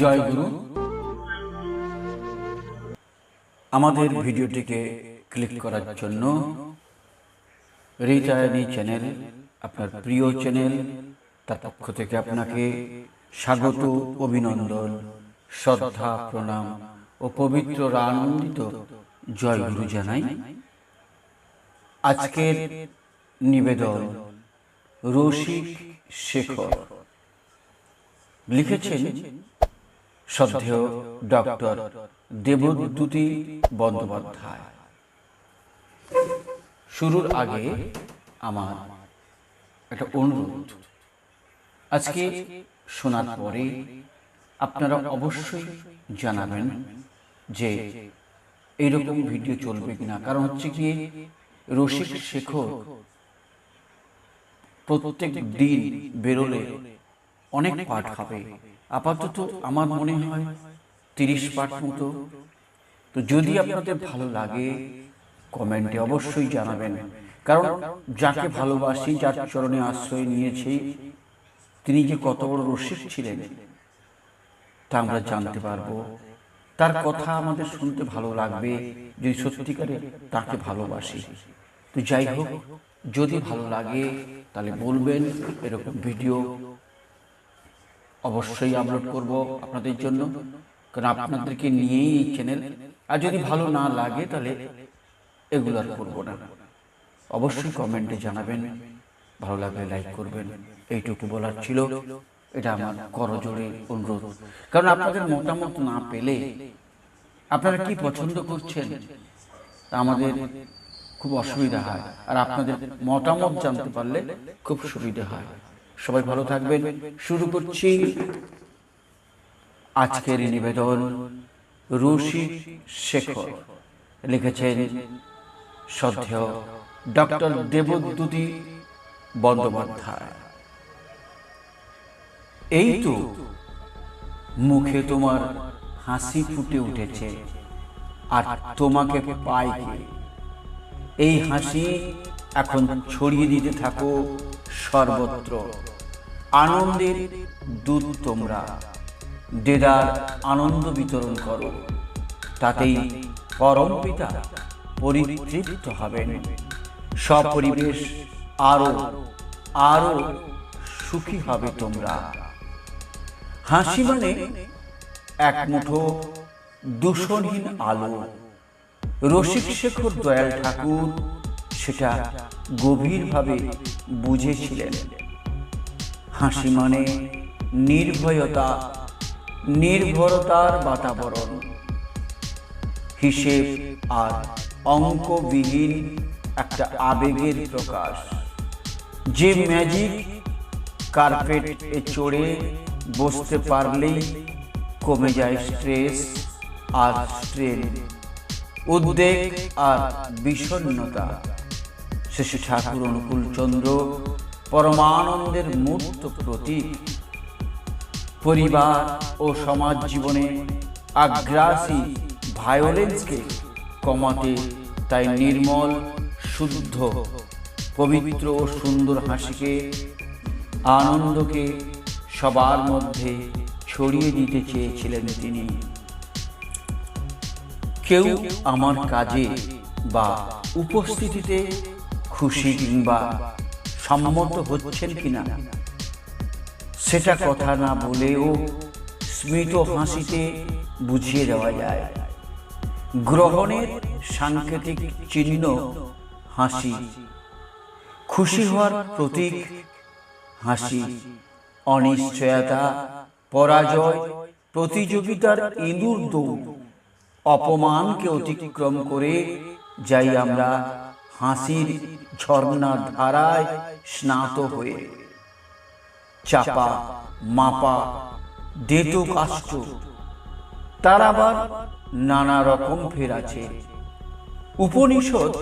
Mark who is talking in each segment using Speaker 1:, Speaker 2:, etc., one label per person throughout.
Speaker 1: জয় গুরু। আমাদের ভিডিওটিকে ক্লিক করার জন্য রিটায়ারি চ্যানেল আপনার প্রিয় চ্যানেল তার পক্ষ থেকে আপনাকে স্বাগত, অভিনন্দন, শ্রদ্ধা, প্রণাম ও পবিত্র আনন্দিত জয় গুরু জানাই। আজকের নিবেদন রসিক শেখর। লিখেছেন শ্রদ্ধেয় ডক্টর দেবদ্যুতি বন্দ্যোপাধ্যায়। শুরুর আগে আমার একটা অনুরোধ। আজকে শোনার পরে আপনারা অবশ্যই জানাবেন যে এইরকম ভিডিও চলবে কিনা। কারণ হচ্ছে কি রসিক শেখর প্রত্যেক দিন বেরোলে অনেক পাঠ হবে আপাতত আমার মনে হয় তিরিশ পাঠ মতো। তো যদি আপনাদের ভালো লাগে, কমেন্টে অবশ্যই জানাবেন। কারণ যাকে ভালোবাসি, যার চরণে আশ্রয় নিয়েছি, তিনি যে কত বড় রসিক ছিলেন, তা আমরা জানতে পারব। তার কথা আমাদের শুনতে ভালো লাগবে, যদি সত্যিকারে তাকে ভালোবাসি। তো যাই হোক যদি ভালো লাগে, তাহলে বলবেন, এরকম ভিডিও অবশ্যই আপলোড করব আপনাদের জন্য। কারণ আপনাদেরকে নিয়েই এই চ্যানেল আর যদি ভালো না লাগে, তাহলে এগুলো আর করব না। অবশ্যই কমেন্টে জানাবেন। ভালো লাগলে লাইক করবেন। এইটুকু বলার ছিল। এটা আমার করজোড়ে অনুরোধ। কারণ আপনাদের মতামত না পেলে আপনারা কি পছন্দ করছেন? তা আমাদের খুব অসুবিধা হয়। আর আপনাদের মতামত জানতে পারলে খুব সুবিধা হয়। সবাই ভালো থাকবেন। শুরু করছি আজকের নিবেদন রুশি শেখর। লিখেছেন শ্রদ্ধেয় ডক্টর দেবদ্যুতি বন্দ্যোপাধ্যায়। এই তো মুখে তোমার হাসি ফুটে উঠেছে, আর তোমাকে পাই কে এই হাসি এখন ছড়িয়ে দিতে থাকো সর্বত্র। আনন্দের দূত তোমরা, দেদার আনন্দ বিতরণ করো, তাতেই পরম পিতা পরিতৃপ্ত হবেন। সপরিবেশ আরও আরও সুখী হবে তোমরা। হাসি মানে এক মুঠো দূষণহীন আলো। রসিক শেখর দয়াল ঠাকুর সেটা গভীরভাবে বুঝেছিলেন। হাসি মানে নির্ভয়তা নির্ভরতার বাতাবরণ। হিসেব আর অঙ্কবিহীন একটা আবেগের প্রকাশ। যে ম্যাজিক কার্পেট এ চড়ে বসতে পারলেই কমে যায় স্ট্রেস আর স্ট্রেন। উদ্বেগ আর বিষণ্নতা শেষে ঠাকুর অনুকূল চন্দ্র পরমানন্দের মূর্ত প্রতীক। পরিবার ও সমাজ জীবনে আগ্রাসী ভায়োলেন্সকে কমাতে তাই নির্মল, শুদ্ধ, পবিত্র ও সুন্দর হাসিকে, আনন্দকে সবার মধ্যে ছড়িয়ে দিতে চেয়েছিলেন তিনি। কেউ আমার কাজে বা উপস্থিতিতে খুশি কিংবা সম্মত হচ্ছেন কিনা, সেটা কথা না বলেও স্মিত হাসিতে বুঝিয়ে দেওয়া যায়। গ্রহণের সাংকেতিক চিহ্ন হাসি, খুশি হওয়ার প্রতীক হাসি, অনিশ্চয়তা, পরাজয়, প্রতিযোগিতার ইঁদুর দৌড়। অপমানকে অতিক্রম করে যাই আমরা হাসির ঝর্ণা ধারায় স্নাত হয়ে। চাপা, মাপা, দেতো কাষ্ট, তার আবার নানা রকম ফের আছে। উপনিষদ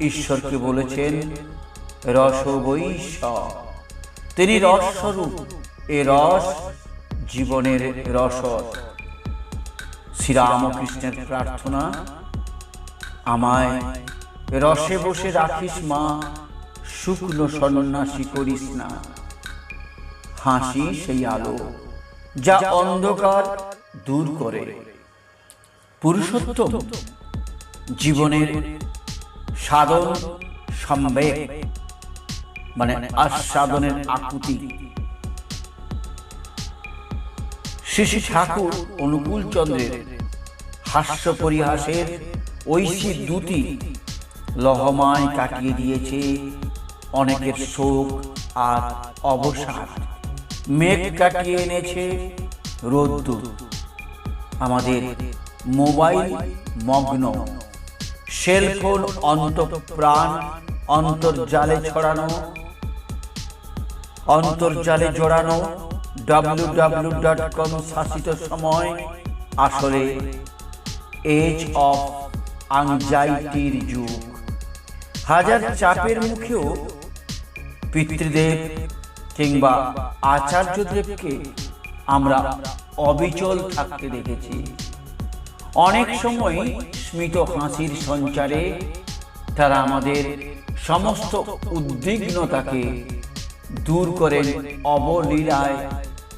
Speaker 1: ঈশ্বরকে বলেছেন রস বৈশ তিনি রসস্বরূপ, এ রস জীবনের রসদ। শ্রীরামকৃষ্ণের প্রার্থনা। আমায় রসে বসে রাখিস মা, শুকনো সন্ন্যাসী করিস না। হাসি সেই আলো যা অন্ধকার দূর করে। পুরুষোত্তম, জীবনের সাধন সম্বেগ মানে আস্বাদনের আকুতি। শিশি ঠাকুর অনুকূল চন্দ্রের হাস্য পরিহাসের ঐশী দুটি লহমায় কাটিয়ে দিয়েছে অনেকের শোক আর অবসাদ। মেঘ কাটিয়ে এনেছে রোদ্দুর। আমাদের মোবাইল মগ্ন। সেলফোন অন্তঃপ্রাণ, অন্তর্জালে ছড়ানো। অন্তর্জালে জড়ানো। ডাব্লিউ ডাব্লিউ ডট কম শাসিত সময় আসলে এজ অফ আংজাইটির যুগ। হাজার চাপের মুখেও পিতৃদেব কিংবা আচার্যদেবকে আমরা অবিচল থাকতে দেখেছি। অনেক সময় স্মিত হাসির সঞ্চারে তারা আমাদের সমস্ত উদ্বিগ্নতাকে দূর করেন অবলীলায়,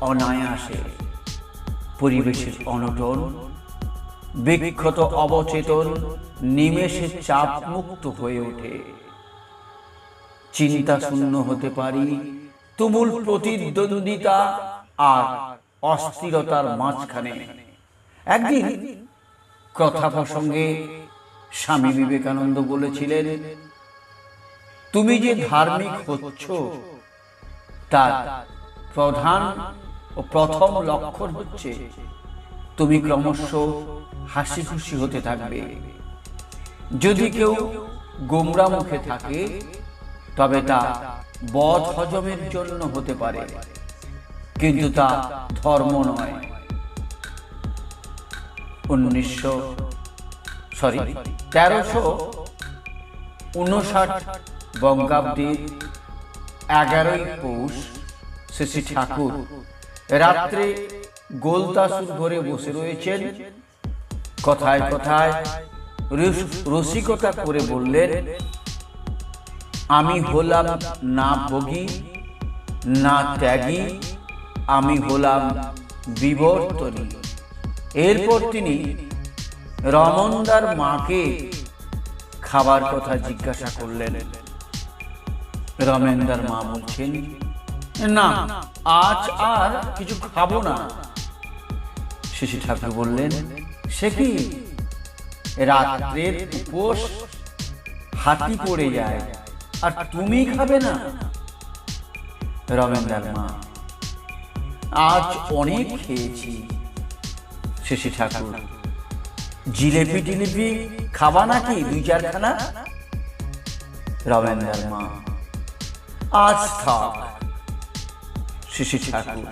Speaker 1: অনায়াসে। পরিবেশের অনটন বিক্ষত অবচেতন, নিমেষে চাপ মুক্ত হয়ে ওঠে। চিন্তা শূন্য হতে পারি, তুমুল প্রতিদ্বন্দ্বিতা আর অস্থিরতার মাঝখানে। একদিন কথা প্রসঙ্গে স্বামী বিবেকানন্দ বলেছিলেন, তুমি যে ধার্মিক হচ্ছ, তার প্রধান ও প্রথম লক্ষণ হচ্ছে, তুমি ক্রমশ হাসি খুশি হতে থাকবে। যদি কেউ গোমরা মুখে থাকে, তবে তা বধ হজমের জন্য হতে পারে। কিন্তু তা ধর্ম নয়। উনিশশো সরি তেরোশো উনষাট বঙ্গাব্দের এগারোই পৌষ শ্রী ঠাকুর রাত্রে গোলতাসুর ঘরে বসে রয়েছেন কথায় কথায় রস- রসিকতা করে বললেন, আমি হলাম না ভোগী, না ত্যাগী, আমি হলাম বিবর্তনী। এরপর তিনি রমনদার মাকে খাবার কথা জিজ্ঞাসা করলেন। রমেন্দার মা বলছেন, না, আজ আর কিছু খাব না। শিশু ঠাকুর বললেন সে কি? রাত্রের উপোস হাতি পড়ে যায়, আর তুমি খাবে না? রমেন্দার মা, আজ অনেক খেয়েছি, শিশি ঠাকুর। জিলেপি টিলিপি খাবা নাকি দুই চারখানা? রমেন্দার মা, আজ থাক শিশি ঠাকুর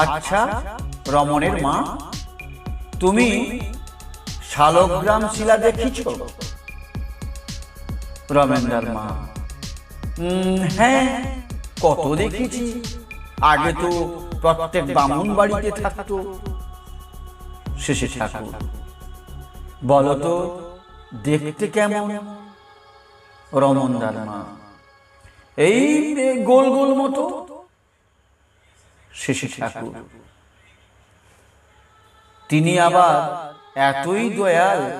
Speaker 1: আচ্ছা রমণের মা তুমি শালগ্রাম শিলা দেখিছ? রমেন্দার মা। "উম, হ্যাঁ কত দেখেছি। আগে তো প্রত্যেক বামুন বাড়িতে থাকতো। শেষে ঠাকুর। বলো তো দেখতে কেমন? রমনদার মা। এই গোল গোল মতো। শেষে ঠাকুর। তিনি আবার এতই দয়াল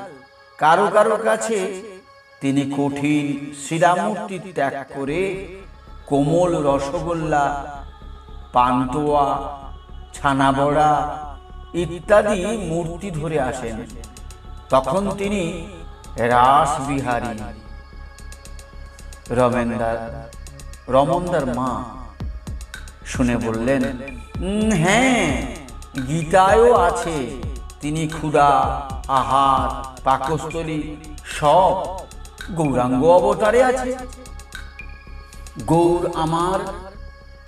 Speaker 1: কারও কারও কাছে তিনি কঠিন শিলামূর্তি ত্যাগ করে কোমল রসগোল্লা পান্তুয়া ছানাবড়া ইত্যাদি মূর্তি ধরে আসেন। তখন তিনি রাসবিহারী। রমেন্দার রমনদার মা শুনে বললেন হ্যাঁ গীতায়ও আছে, তিনি ক্ষুধা, আহার, পাকস্থলী, সব গৌরাঙ্গ অবতারে আছে। গৌর আমার,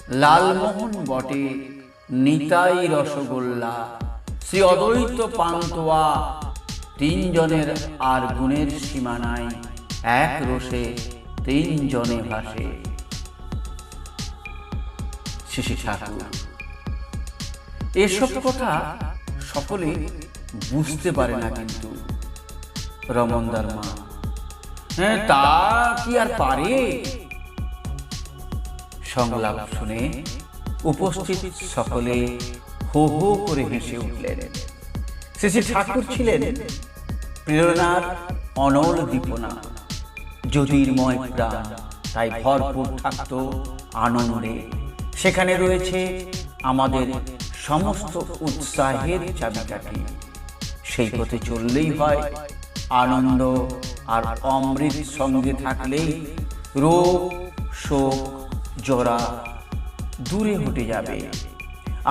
Speaker 1: লালমোহন বটে, নিতাই রসগোল্লা, শ্রী অদ্বৈত পান্তোয়া, তিনজনের আর গুণের সীমা নাই, এক রসে তিনজনে ভাসে। শিশি ঠাকুর। এসব কথা সকলে বুঝতে পারে না কিন্তু। রমনদার মা। হ্যাঁ তা কি আর পারে? সংলাপ শুনে উপস্থিত সকলে হো হো করে হেসে উঠলেন। শ্রী ঠাকুর ছিলেন প্রেরণার অনল দীপনা। জ্যোতির্ময় প্রাণ, তাই ভরপুর থাকত আনন্দে। সেখানে রয়েছে আমাদের সমস্ত উৎসাহের চাবিকাঠি। সেই পথে চললেই হয় আনন্দ আর অমৃত সঙ্গে থাকলেই রোগ শোক জরা দূরে হটে যাবে।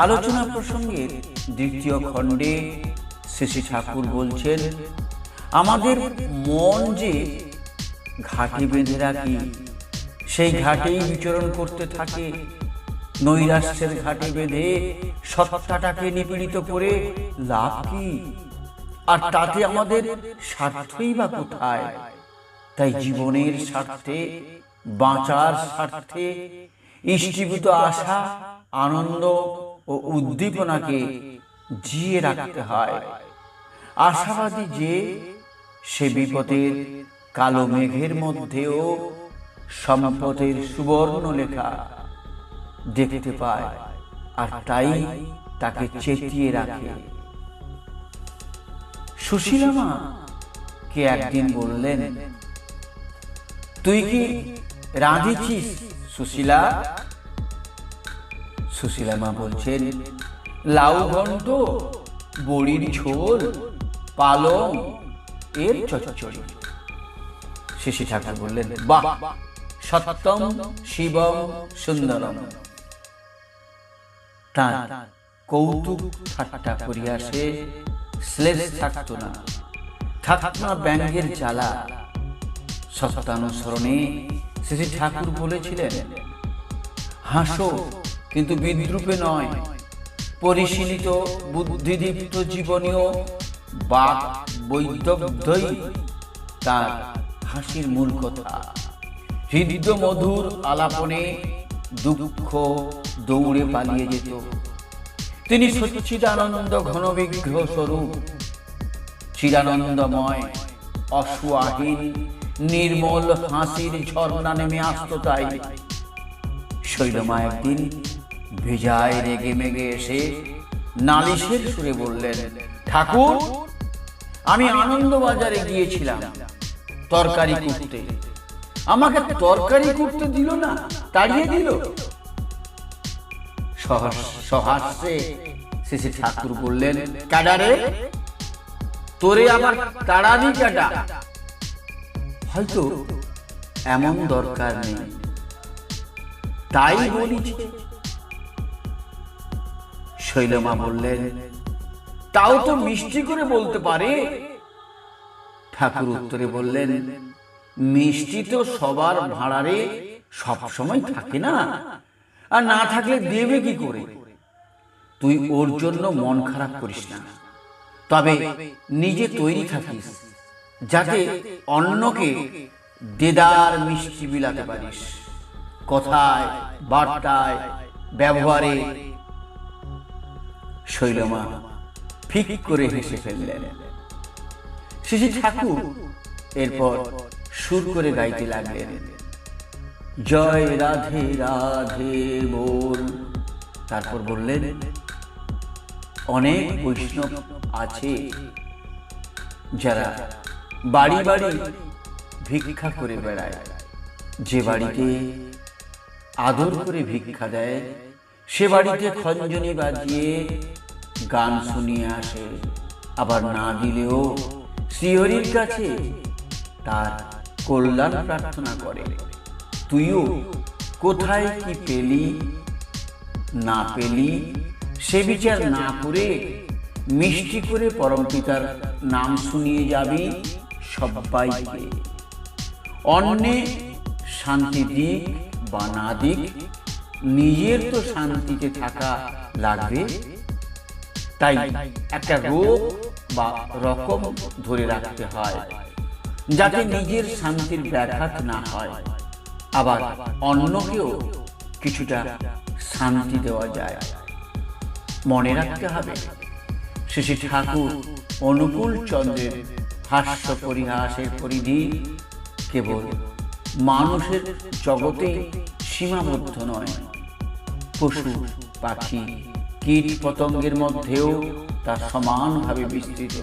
Speaker 1: আলোচনা প্রসঙ্গে দ্বিতীয় খণ্ডে শ্রী ঠাকুর বলছেন আমাদের মন যে ঘাটে বেঁধে রাখি সেই ঘাটেই বিচরণ করতে থাকে। নৈরাশ্যের ঘাটে বেঁধে সত্তাটাকে নিপীড়িত করে লাভ কি? আর তাতে আমাদের স্বার্থই বা কোথায়? তাই জীবনের স্বার্থে, বাঁচার স্বার্থে, ইষ্টিভূত আশা, আনন্দ ও উদ্দীপনাকে জিয়ে রাখতে হয়। আশাবাদী যে, সে বিপদের কালো মেঘের মধ্যেও সম্পদের সুবর্ণ লেখা দেখতে পায়, আর তাই তাকে চেতিয়ে রাখে। সুশীলামা কে একদিন বললেন, তুই কি রাঁধেছিস সুশীলা সুশীলা? মা বলছেন, লাউ ঘন্ট, বড়ির ঝোল, পালং, এর চচ্চড়ি। শিশি ঠাকুর বললেন, বাহ, সত্যম শিবম সুন্দরম। তার কৌতুক ঠাট্টা করিয়া সে শ্লেষ থাকতো না। থাকত না ব্যাঙ্গের জ্বালা। সত্যানুসরণে শ্রী ঠাকুর বলেছিলেন, হাসো, কিন্তু বিদ্রুপে নয়। পরিশীলিত বুদ্ধিদীপ্ত জীবনীয় বাক বৈদগ্ধই তার হাসির মূল কথা। হৃদ মধুর আলাপনে দুঃখ দৌড়ে পালিয়ে যেত। তিনি সচ্চিদানন্দ ঘনবিঘ্ন স্বরূপ। চিরানন্দময় অসুয়াহীন নির্মল হাসির ঝর্ণা নেমে আসতো তাই। শৈলমা একদিন ভেজায় রেগে মেগে এসে নালিশের সুরে বললেন, ঠাকুর, আমি আনন্দ বাজারে গিয়েছিলাম। তরকারি করতে। আমাকে তরকারি করতে দিল না, তাড়িয়ে দিল। সহাস্যে ঠাকুর বললেন কাডারে তোরে আবার তাড়ানি কাটা হয়তো এমন দরকার নেই। তাই বলিছে। শৈলমা বললেন, তাও তো মিষ্টি করে বলতে পারে? ঠাকুর উত্তরে বললেন মিষ্টি তো সবার ভাড়ারে সব সময় থাকে না। আর না থাকলে দেবে কি করে? তুই ওর জন্য মন খারাপ করিস না। তবে নিজে তৈরি থাকিস, যাতে অন্যকে দেদার মিষ্টি বিলাতে পারিস। কথায়, বার্তায়, ব্যবহারে। শৈলমা ফিক করে হেসে ফেললেন। শিশি ঠাকুর এরপর সুর করে গাইতে লাগলেন। জয় রাধে রাধে বল। তারপর বললেন, অনেক বৈষ্ণব আছে যারা বাড়ি বাড়ি ভিক্ষা করে বেড়ায়। যে বাড়িতে আদর করে ভিক্ষা দেয়, সে বাড়িতে খঞ্জনি বাজিয়ে গান শুনিয়ে আসে। আবার না দিলেও শ্রীহরির কাছে তার কল্যাণ প্রার্থনা করে। তুইও কোথায় কি পেলি, না পেলি, সে বিচার না করে মিষ্টি করে পরমপিতার নাম শুনিয়ে যাবি সবাইকে অন্যে শান্তি দিক বা না দিক, নিজের তো শান্তিতে থাকা লাগবে। তাই একটা রোগ বা রকম ধরে রাখতে হয়। যাতে নিজের শান্তির ব্যাঘাত না হয়। আবার অন্যকেও কিছুটা শান্তি দেওয়া যায়। মনে রাখতে হবে, শ্রী ঠাকুর অনুকূল চন্দ্রের হাস্য পরিহাসের পরিধি কেবল মানুষের জগতে সীমাবদ্ধ নয়। পশু, পাখি, কীট পতঙ্গের মধ্যেও তা সমানভাবে বিস্তৃত।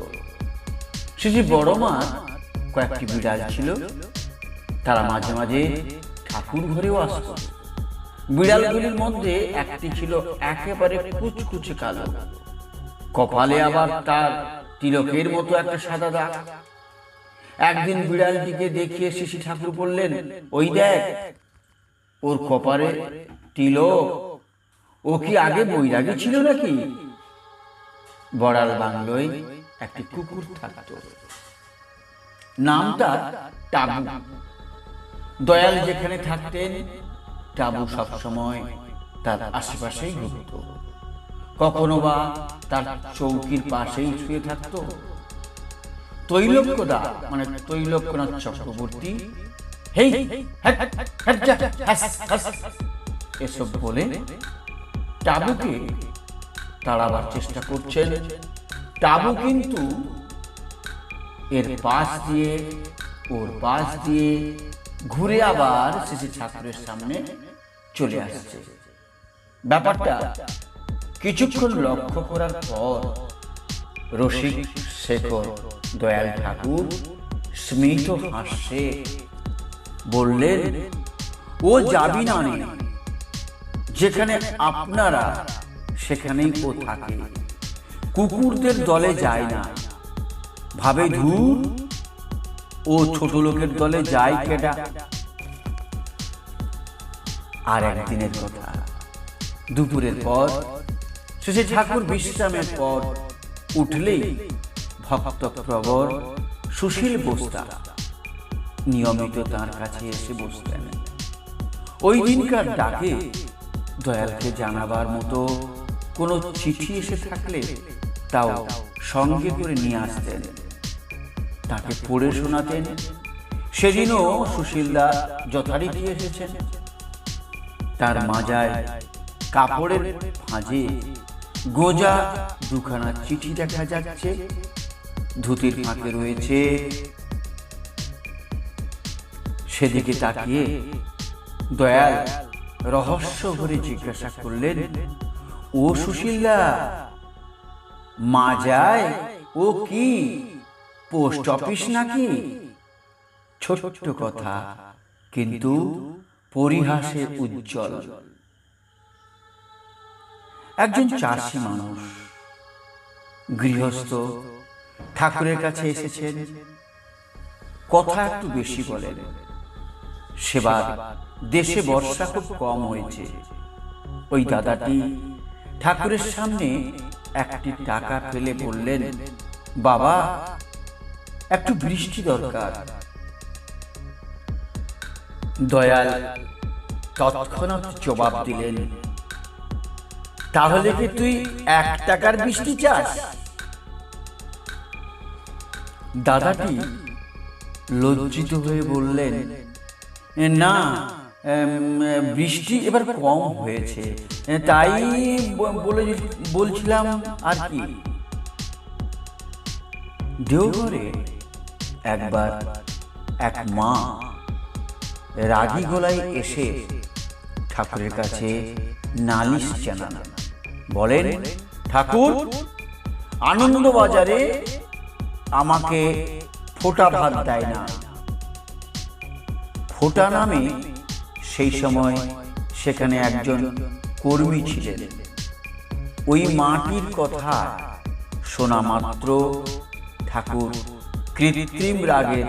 Speaker 1: শ্রী বড় মার কয়েকটি বিড়াল ছিল। তারা মাঝে মাঝে ঠাকুর ঘরেও আসত। বিড়ালগুলির মধ্যে একটি ছিল একেবারে কুচকুচে কালো। কপালে আবার তার তিলকের মতো একটা সাদা দাগ। একদিন বিড়ালটিকে দেখিয়ে শিশি ঠাকুর বললেন, ওই দেখ, ওর কপারে তিলক। ও কি আগে বৈরাগী ছিল নাকি? বড়াল বাংলোয় একটি কুকুর থাকত। নামটা টাবু। দয়াল যেখানে থাকতেন, টাবু সবসময় তার আশেপাশেই ঘুরত কখনো বা তার চৌকির পাশেই শুয়ে থাকতো। তৈলক্যদা মানে তৈলক্যনাথ চক্রবর্তী এসব বলে টাবুকে তাড়াবার চেষ্টা করছেন। টাবু কিন্তু এর পাশ দিয়ে, ওর পাশ দিয়ে ঘুরে আবার শিশু ঠাকুরের সামনে চলে আসছে ব্যাপারটা কিছুক্ষণ লক্ষ্য করার পর রসিক শেখর দয়াল ঠাকুর স্মিত হাসে, বললেন, ও যাবি নে। যেখানে আপনারা, সেখানেই ও থাকে কুকুরদের দলে যায় না ভাবে ধূর ও ছোট লোকের দলে যায় কেটা আর একদিনের কথা দুপুরের পর শেষে ঠাকুর বিশ্রামের পর উঠলেই ভক্ত প্রবর সুশীল বস্তা নিয়মিত তার কাছে এসে বসতেন। ওই দিনকার ডাকে দয়ালকে জানাবার মতো কোনো চিঠি এসে থাকলে তাও সঙ্গে করে নিয়ে আসতেন। তাকে পড়ে শোনাতেন। সেদিনও সুশীলদা যথারীতি এসেছেন। তার মাজায় কাপড়ের ভাঁজে গোজা দুখানা চিঠি দেখা যাচ্ছে। ধুতির ফাঁকে রয়েছে। সেদিকে তাকিয়ে দয়াল রহস্য ভরে জিজ্ঞাসা করলেন ও সুশীলদা মাজায় ও কি? পোস্ট অফিস নাকি? ছোট্ট কথা, কিন্তু পরিহাসে উজ্জ্বল। একজন চাষি মানুষ, গৃহস্থ, ঠাকুরের কাছে এসেছেন। কথা একটু বেশি বলেন। সেবার দেশে বর্ষা খুব কম হয়েছে। ওই দাদাটি ঠাকুরের সামনে একটি টাকা ফেলে বললেন, বাবা একটু বৃষ্টি দরকার। দয়াল তৎক্ষণাৎ জবাব দিলেন তাহলে কি তুই এক টাকার বৃষ্টি চাস? দাদাটি লজ্জিত হয়ে বললেন না বৃষ্টি এবার কম হয়েছে। তাই বলে বলছিলাম আর কি। দেওঘরে একবার এক মা রাগী গলায় এসে ঠাকুরের কাছে নালিশ জানান। বলেন, ঠাকুর আনন্দ বাজারে আমাকে ফোটা ভাত দেয় না। ফোটা নামে সেই সময় সেখানে একজন কর্মী ছিলেন। ওই মাটির কথা শোনা মাত্র ঠাকুর কৃত্রিম রাগের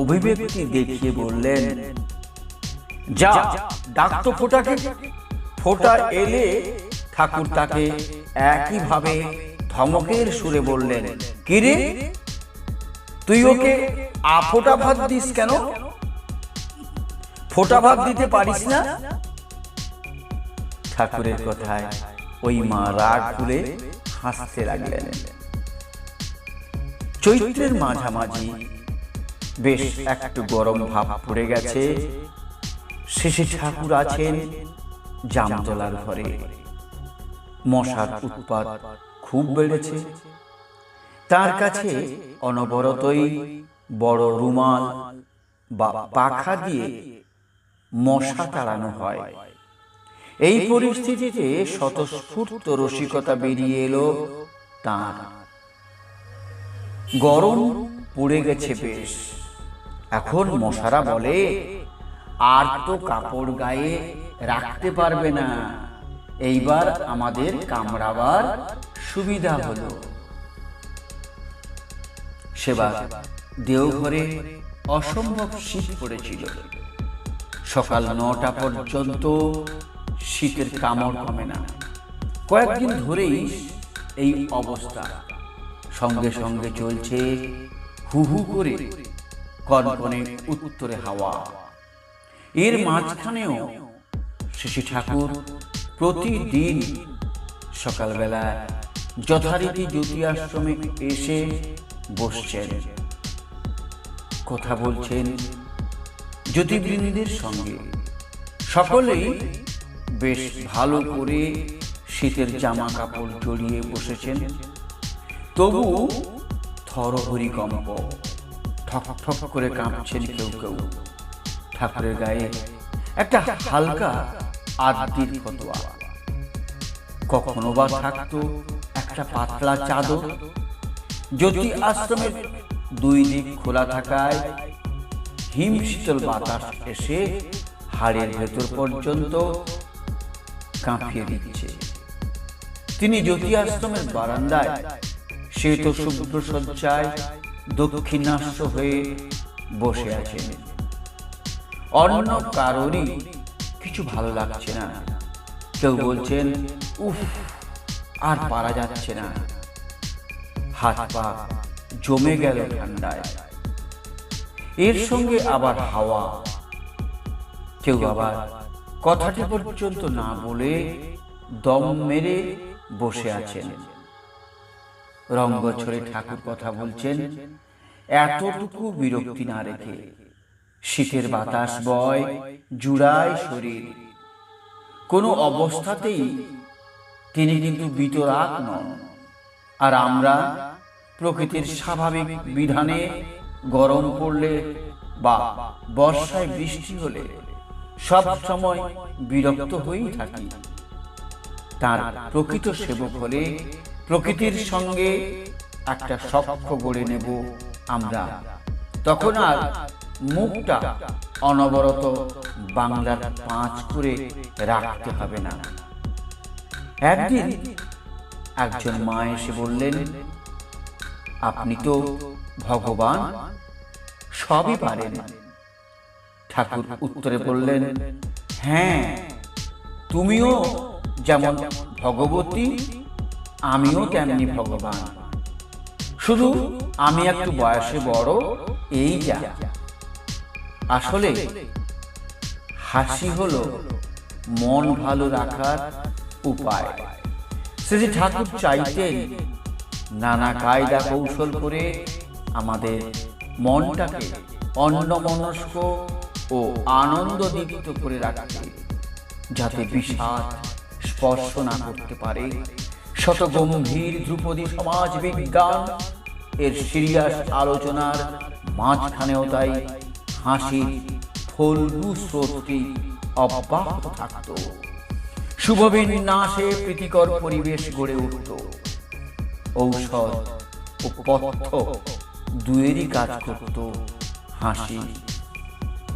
Speaker 1: অভিব্যক্তি দেখিয়ে বললেন, যা ডাক্ত ফোটাকে, ফোটা এলে ঠাকুর তাকে একইভাবে ধমকের সুরে বললেন কিরে তুই ওকে আফোটা ভাত দিস কেন? ফোটা ভাত দিতে পারিস না? ঠাকুরের কথায় ওই মা রাগ করে হাসতে লাগলেন। চৈত্রের মাঝামাঝি। বেশ একটু গরম ভাব পড়ে গেছে। শেষে ঠাকুর আছেন জামতলার ঘরে। মশার উৎপাত খুব বেড়েছে। তার কাছে অনবরতই বড় রুমাল বা পাখা দিয়ে মশা তাড়ানো হয়। এই পরিস্থিতিতে স্বতঃস্ফূর্ত রসিকতা বেরিয়ে এলো তাঁর গরম পড়ে গেছে বেশ। এখন মশারা বলে, আর তো কাপড় গায়ে রাখতে পারবে না। এইবার আমাদের কামড়াবার সুবিধা হলো। সেবার দেওঘরে অসম্ভব শীত পড়েছিল। সকাল নটা পর্যন্ত শীতের কামড় কমে না। কয়েকদিন ধরেই এই অবস্থা। সঙ্গে সঙ্গে চলছে হু হু করে কনকনে উত্তরে হাওয়া। এর মাঝখানেও শিশু ঠাকুর প্রতিদিন সকালবেলা যথারীতি জ্যোতি আশ্রমে এসে বসছেন। কথা বলছেন জ্যোতিবৃন্দের সঙ্গে। সকলেই বেশ ভালো করে শীতের জামা কাপড় জড়িয়ে বসেছেন। তবু থরহরি কম্প ঠক ঠক করে কাঁপছেন কেউ কেউ। ঠাকুরের গায়ে একটা হালকা আদির ফতোয়া। কখনো বা থাকতো একটা পাতলা চাদর। জ্যোতি আশ্রমের দুই দিক খোলা থাকায় হিম শীতল বাতাস এসে হাড়ের ভেতর পর্যন্ত কাঁপিয়ে দিচ্ছে। তিনি জ্যোতি আশ্রমের বারান্দায় শ্বেত শুভ্র সজ্জায় দক্ষিণাস্য হয়ে বসে আছেন অন্য কারোরই কিছু ভালো লাগছে না। কেউ বলছেন, উফ, আর পারা যাচ্ছে না। হাত পা জমে গেল ঠান্ডায়। এর সঙ্গে আবার হাওয়া। কেউ আবার কথাটি পর্যন্ত না বলে দম মেরে বসে আছেন। রঙ্গছড়ে ঠাকুর কথা বলছেন, এতটুকু বিরক্তি না রেখে শীতের বাতাস বয় জুড়ায় শরীর। কোনো অবস্থাতেই তিনি কিন্তু বিতরাগ নন। আর আমরা প্রকৃতির স্বাভাবিক বিধানে গরম পড়লে বা বর্ষায় বৃষ্টি হলে সব সময় বিরক্ত হয়েই থাকি। তার প্রকৃত সেবক হলে প্রকৃতির সঙ্গে একটা সখ্য গড়ে নেব আমরা। তখন আর মুখটা অনবরত বাংলার পাঁচ করে রাখতে হবে না। একদিন একজন মা এসে বললেন আপনি তো ভগবান সবই পারেন। ঠাকুর উত্তরে বললেন হ্যাঁ তুমিও যেমন ভগবতী আমিও তেমনি ভগবান? শুধু আমি একটু বয়সে বড় এই যা। আসলে হাসি হলো মন ভালো রাখার উপায়। শ্রী ঠাকুর চাইতেন নানা কায়দা কৌশল করে আমাদের মনটাকে অন্যমনস্ক ও আনন্দদীপ্ত করে রাখতে যাতে বিষাদ স্পর্শ না করতে পারে। শত গম্ভীর ধ্রুপদী সমাজ বিজ্ঞান এর সিরিয়াস আলোচনার মাঝখানেও তাই হাসির ফলগু স্রোতটি অব্যাহত থাকত। শুভ বিন্যাসে প্রীতিকর পরিবেশ গড়ে উঠত। ঔষধ ও পথ্য দুয়েরই কাজ করত। হাসি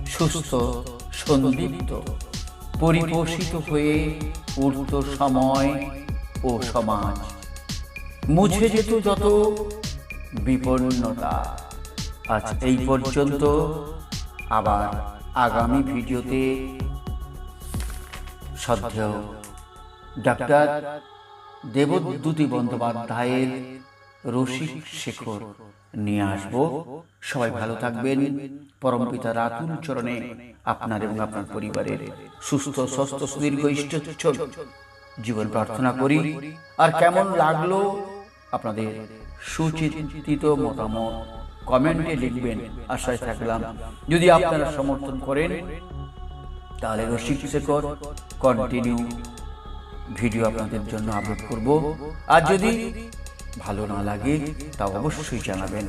Speaker 1: সুস্থ, সন্দীপ্ত, পরিপোষিত হয়ে উঠত সময় ও সমাজ। মুছে যেত যত বিপন্নতা। আজ এই পর্যন্ত। আবার আগামী ভিডিওতে। শ্রদ্ধেয় ডাক্তার দেবদ্যুতি বন্দ্যোপাধ্যায়ের রসিক শেখর নিয়ে আসব। সবাই ভালো থাকবেন। পরমপিতা রাতুল চরণে আপনার এবং আপনার পরিবারের সুস্থ, স্বস্থ, সুদীর্ঘ, ইষ্টচ্ছল জীবন প্রার্থনা করি। আর কেমন লাগল আপনাদের সুচিন্তিত মতামত কমেন্টে লিখবেন। আশায় থাকলাম। যদি আপনারা সমর্থন করেন তাহলে রসিক শেখর কন্টিনিউ ভিডিও আপনাদের জন্য আপলোড করব। আর যদি ভালো না লাগে তা অবশ্যই জানাবেন।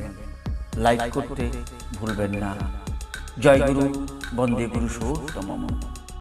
Speaker 1: লাইক করতে ভুলবেন না। জয় গুরু বন্দে গুরু সৌত্তমম